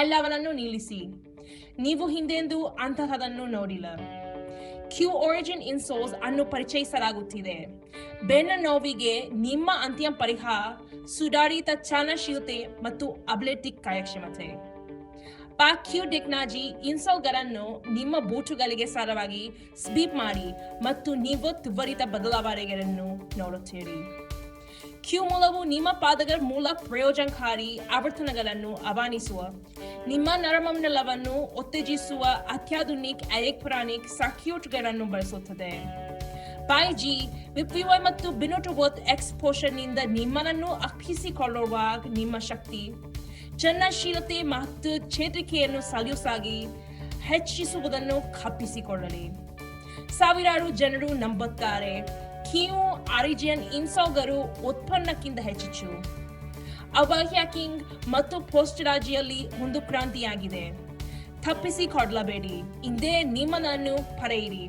ಎಲ್ಲವನ್ನೂ ನಿಲ್ಲಿಸಿ. ನೀವು ಹಿಂದೆಂದು ಅಂತಹದನ್ನು ನೋಡಿಲ್ಲ. ಕ್ಯೂ ಒರಿಜಿನ್ ಇನ್ಸೋಲ್ಸ್ ಅನ್ನು ಪರಿಚಯಿಸಲಾಗುತ್ತಿದೆ. ಬೆನ್ನ ನೋವಿಗೆ ನಿಮ್ಮ ಅಂತಿಮ ಪರಿಹಾರ, ಸುಧಾರಿತ ಚಲನಶೀಲತೆ ಮತ್ತು ಅಬ್ಲೆಟಿಕ್ ಕಾರ್ಯಕ್ಷಮತೆ. ಕ್ಯೂ ಟೆಕ್ನಾಲಜಿ ಇನ್ಸೋಲ್ಗಳನ್ನು ನಿಮ್ಮ ಬೂಟುಗಳಿಗೆ ಸಾರವಾಗಿ ಸ್ವೀಪ್ ಮಾಡಿ ಮತ್ತು ನೀವು ತ್ವರಿತ ಬದಲಾವಣೆಗಳನ್ನು ನೋಡುತ್ತೀರಿ. ಕ್ಯೂ ಮೂಲವು ನಿಮ್ಮ ಪಾದಗಳ ಮೂಲ ಪ್ರಯೋಜನಕಾರಿ ಆವರ್ತನಗಳನ್ನು ಆಹ್ವಾನಿಸುವ. ನಿಮ್ಮ ನರಮಂಡಲವನ್ನು ಉತ್ತೇಜಿಸುವ ಅತ್ಯಾಧುನಿಕ ಎಲೆಕ್ಟ್ರಾನಿಕ್ ಸರ್ಕ್ಯೂಟ್ಗಳನ್ನು ಬಳಸುತ್ತದೆ. ಜಿ ವಿಪಿವೈ ಮತ್ತು ಬಿನೋಟೋಬೋತ್ ಎಕ್ಸ್ಪೋಷರ್ನಿಂದ ನಿಮ್ಮನನ್ನು ಅರ್ಪಿಸಿಕೊಳ್ಳುವಾಗ ನಿಮ್ಮ ಶಕ್ತಿ ಚನ್ನಶೀಲತೆ ಮತ್ತು ಚೇತರಿಕೆಯನ್ನು ಸಲುಸಾಗಿ ಹೆಚ್ಚಿಸುವುದನ್ನು ಕಪ್ಪಿಸಿಕೊಳ್ಳಲಿ. ಸಾವಿರಾರು ಜನರು ನಂಬುತ್ತಾರೆ. ಕಿಯು ಆರಿಜಿಯನ್ ಇನ್ಸೌಗರು ಉತ್ಪನ್ನಕ್ಕಿಂತ ಹೆಚ್ಚು ಅವ ಹ್ಯಾಕಿಂಗ್ ಮತ್ತು ಪೋಸ್ಟರಾಜಿಯಲ್ಲಿ ಒಂದು ಕ್ರಾಂತಿಯಾಗಿದೆ. ತಪ್ಪಿಸಿಕೊಳ್ಳಬೇಡಿ ಇಂದೇ ನಿಮ್ಮನನ್ನು ಪಡೆಯಿರಿ.